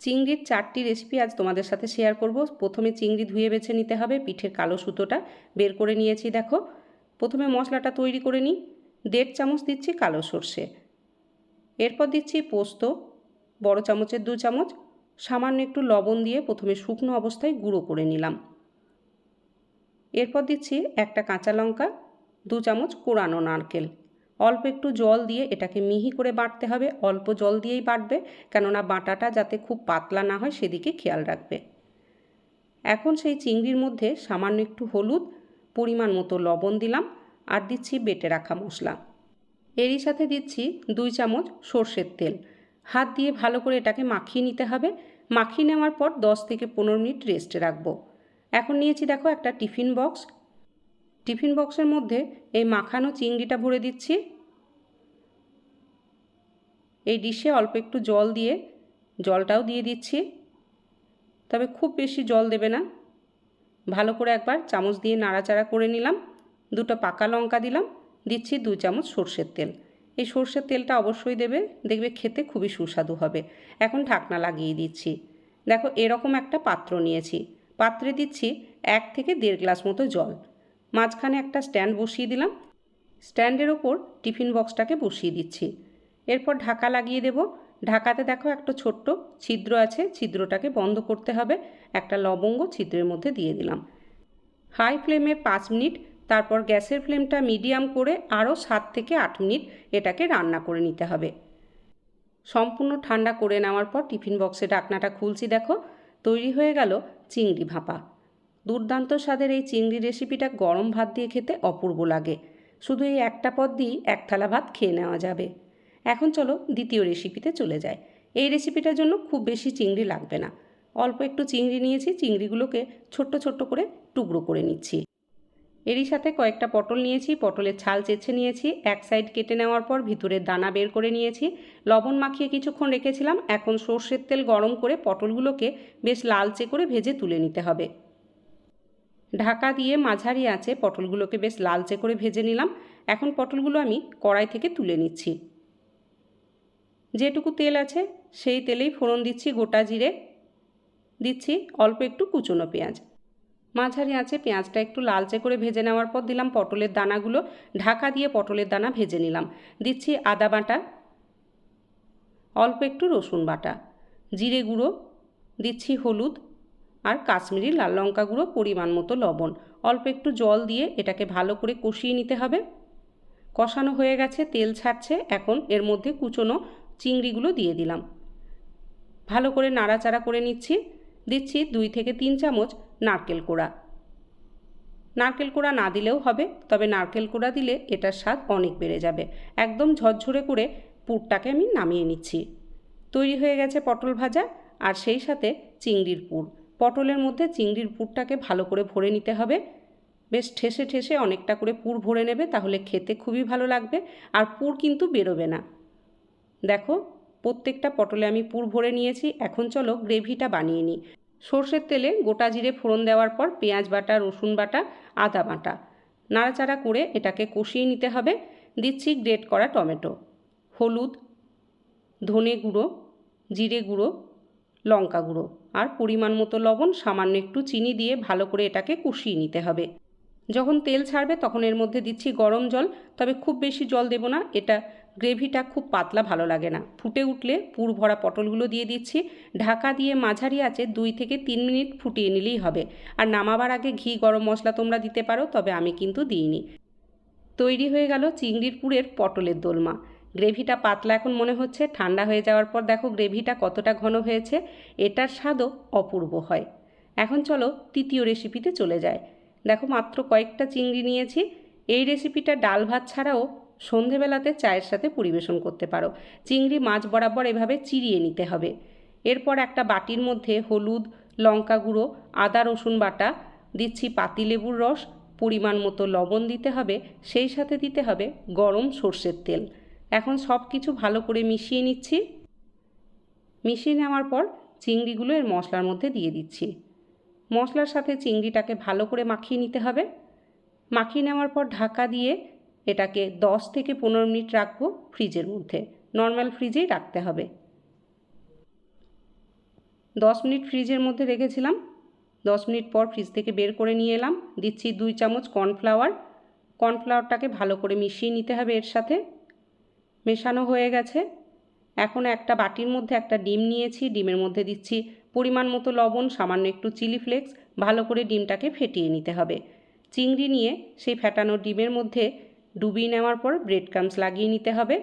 চিংড়ির চারটি রেসিপি আজ তোমাদের সাথে শেয়ার করব। প্রথমে চিংড়ি ধুয়ে বেছে নিতে হবে, পিঠের কালো সুতোটা বের করে নিয়েছি দেখো। প্রথমে মশলাটা তৈরি করে নিই, দেড় চামচ দিচ্ছি কালো সর্ষে। এরপর দিচ্ছি পোস্ত, বড় চামচের দু চামচ, সামান্য একটু লবণ দিয়ে প্রথমে শুকনো অবস্থায় গুঁড়ো করে নিলাম। এরপর দিচ্ছি একটা কাঁচা লঙ্কা, দু চামচ কোরানো নারকেল। অল্প একটু জল দিয়ে এটাকে মিহি করে বাটতে হবে। অল্প জল দিয়েই বাটবে, কেননা বাটাটা যাতে খুব পাতলা না হয় সেদিকে খেয়াল রাখবে। এখন সেই চিংড়ির মধ্যে সামান্য একটু হলুদ পরিমাণ মতো লবণ দিলাম আর দিচ্ছি বেটে রাখা মশলা। এরই সাথে দিচ্ছি দুই চামচ সর্ষের তেল। হাত দিয়ে ভালো করে এটাকে মাখিয়ে নিতে হবে। মাখিয়ে নেওয়ার পর দশ থেকে পনেরো মিনিট রেস্টে রাখব। এখন নিয়েছি দেখো একটা টিফিন বক্স। টিফিন বক্সের মধ্যে এই মাখানো চিংড়িটা ভরে দিচ্ছি। এই ডিশে অল্প একটু জল দিয়ে জলটাও দিয়ে দিচ্ছি। তবে খুব বেশি জল দেবে না। ভালো করে একবার চামচ দিয়ে নাড়াচাড়া করে নিলাম। দুটো পাকা লঙ্কা দিলাম। দিচ্ছি দু চামচ সর্ষের তেল। এই সর্ষের তেলটা অবশ্যই দেবে। দেখবে খেতে খুবই সুস্বাদু হবে। এখন ঢাকনা লাগিয়ে দিচ্ছি। দেখো এরকম একটা পাত্র নিয়েছি। পাত্রে দিচ্ছি এক থেকে দেড় গ্লাস মতো জল। মাঝখানে একটা স্ট্যান্ড বসিয়ে দিলাম। স্ট্যান্ডের ওপর টিফিন বক্সটাকে বসিয়ে দিচ্ছি। এরপর ঢাকা লাগিয়ে দেব। ঢাকাতে দেখো একটা ছোট্ট ছিদ্র আছে। ছিদ্রটাকে বন্ধ করতে হবে। একটা লবঙ্গ ছিদ্রের মধ্যে দিয়ে দিলাম। হাই ফ্লেমে পাঁচ মিনিট। তারপর গ্যাসের ফ্লেমটা মিডিয়াম করে আরও সাত থেকে আট মিনিট এটাকে রান্না করে নিতে হবে। সম্পূর্ণ ঠান্ডা করে নেওয়ার পর টিফিন বক্সে ঢাকনাটা খুলছি দেখো। তৈরি হয়ে গেল চিংড়ি ভাপা। দুর্দান্ত স্বাদের এই চিংড়ি রেসিপিটা গরম ভাত দিয়ে খেতে অপূর্ব লাগে। শুধু এই একটা পদ দিয়েই এক থালা ভাত খেয়ে নেওয়া যাবে। এখন চলো দ্বিতীয় রেসিপিতে চলে যায় এই রেসিপিটার জন্য খুব বেশি চিংড়ি লাগবে না। অল্প একটু চিংড়ি নিয়েছি, চিংড়িগুলোকে ছোট্ট ছোট্ট করে টুকরো করে নিচ্ছি। এরই সাথে কয়েকটা পটল নিয়েছি, পটলের ছাল চেছে নিয়েছি, এক সাইড কেটে নেওয়ার পর ভিতরের দানা বের করে নিয়েছি। লবণ মাখিয়ে কিছুক্ষণ রেখেছিলাম, এখন সর্ষের তেল গরম করে পটলগুলোকে বেশ লালচে করে ভেজে তুলে নিতে হবে। ঢাকা দিয়ে মাঝারি আছে পটলগুলোকে বেশ লালচে করে ভেজে নিলাম। এখন পটলগুলো আমি কড়াই থেকে তুলে নিচ্ছি। যেটুকু তেল আছে, সেই তেলেই ফোড়ন দিচ্ছি গোটা জিরে। দিচ্ছি অল্প একটু কুচনো পেঁয়াজ। মাঝারি আছে পেঁয়াজটা একটু লালচে করে ভেজে নেওয়ার পর দিলাম পটলের দানাগুলো। ঢাকা দিয়ে পটলের দানা ভেজে নিলাম। দিচ্ছি আদা বাটা। অল্প একটু রসুন বাটা। জিরে গুঁড়ো। দিচ্ছি হলুদ। আর কাশ্মীরি লাল লঙ্কা গুঁড়ো পরিমাণ মতো লবণ। অল্প একটু জল দিয়ে এটাকে ভালো করে কষিয়ে নিতে হবে। কষানো হয়ে গেছে, তেল ছাড়ছে। এখন এর মধ্যে কুচনো চিংড়িগুলো দিয়ে দিলাম। ভালো করে নাড়াচাড়া করে নিচ্ছি। দিচ্ছি দুই থেকে তিন চামচ নারকেল কোড়া। নারকেল কোড়া না দিলেও হবে, তবে নারকেল কোড়া দিলে এটার স্বাদ অনেক বেড়ে যাবে। একদম ঝরঝরে করে পুরটাকে আমি নামিয়ে নিচ্ছি। তৈরি হয়ে গেছে পটল ভাজা আর সেই সাথে চিংড়ির পুর। পটলের মধ্যে চিংড়ির পুরটাকে ভালো করে ভরে নিতে হবে। বেশ ঠেসে ঠেসে অনেকটা করে পুর ভরে নেবে, তাহলে খেতে খুবই ভালো লাগবে আর পুর কিন্তু বেরোবে না। দেখো, প্রত্যেকটা পটলে আমি পুর ভরে নিয়েছি, এখন চলো গ্রেভিটা বানিয়ে নিই। সর্ষের তেলে গোটা জিরে ফোড়ন দেওয়ার পর পেঁয়াজ বাটা, রসুন বাটা, আদা বাটা। নাড়াচাড়া করে এটাকে কষিয়ে নিতে হবে। দিচ্ছি গ্রেট করা টমেটো, হলুদ, ধনে গুঁড়ো, জিরে গুঁড়ো, লঙ্কা গুঁড়ো। আর পরিমাণ মতো লবণ, সামান্য একটু চিনি দিয়ে ভালো করে এটাকে কষিয়ে নিতে হবে। যখন তেল ছাড়বে তখন এর মধ্যে দিচ্ছি গরম জল, তবে খুব বেশি জল দেব না, এটা গ্রেভিটা খুব পাতলা ভালো লাগে না। ফুটে উঠলে পুর ভরা পটলগুলো দিয়ে দিচ্ছি, ঢাকা দিয়ে মাঝারি আছে দুই থেকে তিন মিনিট ফুটিয়ে নিলেই হবে। আর নামাবার আগে ঘি, গরম মশলা তোমরা দিতে পারো, তবে আমি কিন্তু দিইনি। তৈরি হয়ে গেল চিংড়ির পুরের পটলের দোলমা। গ্রেভিটা পাতলা এখন মনে হচ্ছে, ঠান্ডা হয়ে যাওয়ার পর দেখো গ্রেভিটা কতটা ঘন হয়েছে, এটার স্বাদও অপূর্ব হয়। এখন চলো তৃতীয় রেসিপিতে চলে যায় দেখো মাত্র কয়েকটা চিংড়ি নিয়েছি, এই রেসিপিটা ডাল ভাত ছাড়াও সন্ধেবেলাতে চায়ের সাথে পরিবেশন করতে পারো। চিংড়ি মাছ বরাবর এভাবে চিরিয়ে নিতে হবে। এরপর একটা বাটির মধ্যে হলুদ, লঙ্কা গুঁড়ো, আদা রসুন বাটা, দিচ্ছি পাতিলেবুর রস, পরিমাণ মতো লবণ দিতে হবে, সেই সাথে দিতে হবে গরম সর্ষের তেল। এখন সব কিছু ভালো করে মিশিয়ে নিচ্ছি। মিশিয়ে নেওয়ার পর চিংড়িগুলো এর মশলার মধ্যে দিয়ে দিচ্ছি। মশলার সাথে চিংড়িটাকে ভালো করে মাখিয়ে নিতে হবে। মাখিয়ে নেওয়ার পর ঢাকা দিয়ে এটাকে দশ থেকে পনেরো মিনিট রাখব ফ্রিজের মধ্যে। নর্মাল ফ্রিজেই রাখতে হবে। দশ মিনিট ফ্রিজের মধ্যে রেখেছিলাম। দশ মিনিট পর ফ্রিজ থেকে বের করে নিয়ে এলাম। দিচ্ছি দুই চামচ কর্নফ্লাওয়ার। কর্নফ্লাওয়ারটাকে ভালো করে মিশিয়ে নিতে হবে এর সাথে। মেশানো হয়ে গেছে। এখন একটা বাটির মধ্যে একটা ডিম নিয়েছি, ডিমের মধ্যে দিচ্ছি পরিমাণ মতো লবণ, সামান্য একটু চিলি ফ্লেক্স, ভালো করে ডিমটাকে ফেটিয়ে নিতে হবে। চিংড়ি নিয়ে সেই ফেটানো ডিমের মধ্যে ডুবিয়ে নেওয়ার পর ব্রেড ক্রামস লাগিয়ে নিতে হবে।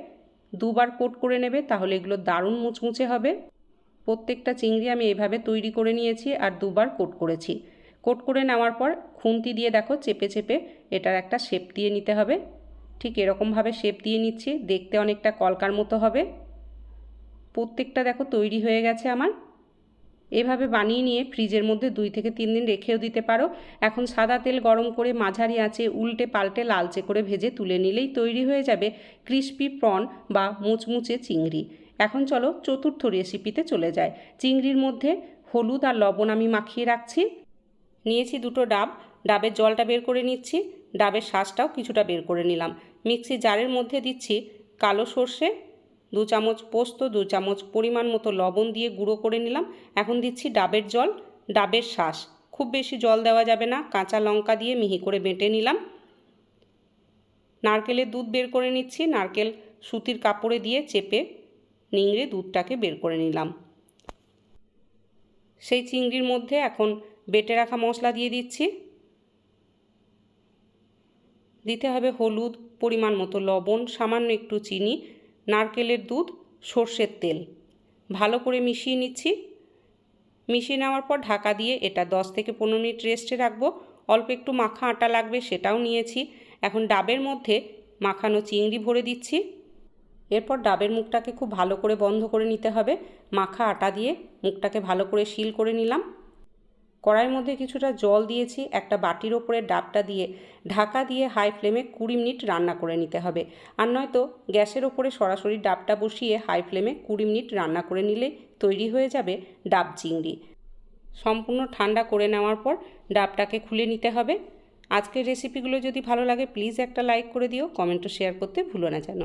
দুবার কোট করে নেবে তাহলে এগুলো দারুণ মুচমুচে হবে। প্রত্যেকটা চিংড়ি আমি এভাবে তৈরি করে নিয়েছি আর দুবার কোট করেছি। কোট করে নেওয়ার পর খুন্তি দিয়ে দেখো চেপে চেপে এটার একটা শেপ দিয়ে নিতে হবে। ঠিক এরকমভাবে শেপ দিয়ে নিচ্ছি, দেখতে অনেকটা কলকার মতো হবে। প্রত্যেকটা দেখো তৈরি হয়ে গেছে আমার। এভাবে বানিয়ে নিয়ে ফ্রিজের মধ্যে দুই থেকে তিন দিন রেখেও দিতে পারো। এখন সাদা তেল গরম করে মাঝারি আঁচে উল্টে পাল্টে লালচে করে ভেজে তুলে নিলেই তৈরি হয়ে যাবে ক্রিস্পি প্রন বা মুচমুচে চিংড়ি। এখন চলো চতুর্থ রেসিপিতে চলে যায় চিংড়ির মধ্যে হলুদ আর লবণ আমি মাখিয়ে রাখছি। নিয়েছি দুটো ডাব, ডাবের জলটা বের করে নিচ্ছি। ডাবের শ্বাসটাও কিছুটা বের করে নিলাম। মিক্সি জারের মধ্যে দিচ্ছি কালো সর্ষে, দু চামচ পোস্ত, দু চামচ পরিমাণ মতো লবণ দিয়ে গুঁড়ো করে নিলাম। এখন দিচ্ছি ডাবের জল, ডাবের শ্বাস খুব বেশি জল দেওয়া যাবে না, কাঁচা লঙ্কা দিয়ে মিহি করে বেটে নিলাম। নারকেলের দুধ বের করে নিচ্ছি, নারকেল সুতির কাপড়ে দিয়ে চেপে নিংড়ে দুধটাকে বের করে নিলাম। সেই চিংড়ির মধ্যে এখন বেটে রাখা মশলা দিয়ে দিচ্ছি। দিতে হবে হলুদ পরিমাণ মতো লবণ, সামান্য একটু চিনি, নারকেলের দুধ, সর্ষের তেল। ভালো করে মিশিয়ে নিচ্ছি। মিশিয়ে নেওয়ার পর ঢাকা দিয়ে এটা দশ থেকে পনেরো মিনিট রেস্টে রাখব। অল্প একটু মাখা আটা লাগবে সেটাও নিয়েছি। এখন ডাবের মধ্যে মাখানো চিংড়ি ভরে দিচ্ছি। এরপর ডাবের মুখটাকে খুব ভালো করে বন্ধ করে নিতে হবে। মাখা আটা দিয়ে মুখটাকে ভালো করে শিল করে নিলাম। কড়াইয়ের মধ্যে কিছুটা জল দিয়েছি, একটা বাটির ওপরে ডাবটা দিয়ে ঢাকা দিয়ে হাই ফ্লেমে কুড়ি মিনিট রান্না করে নিতে হবে। আর নয়তো গ্যাসের ওপরে সরাসরি ডাবটা বসিয়ে হাই ফ্লেমে কুড়ি মিনিট রান্না করে নিলে তৈরি হয়ে যাবে ডাব চিংড়ি। সম্পূর্ণ ঠান্ডা করে নেওয়ার পর ডাবটাকে খুলে নিতে হবে। আজকের রেসিপিগুলো যদি ভালো লাগে, প্লিজ একটা লাইক করে দিও, কমেন্টও শেয়ার করতে ভুলো না যেন।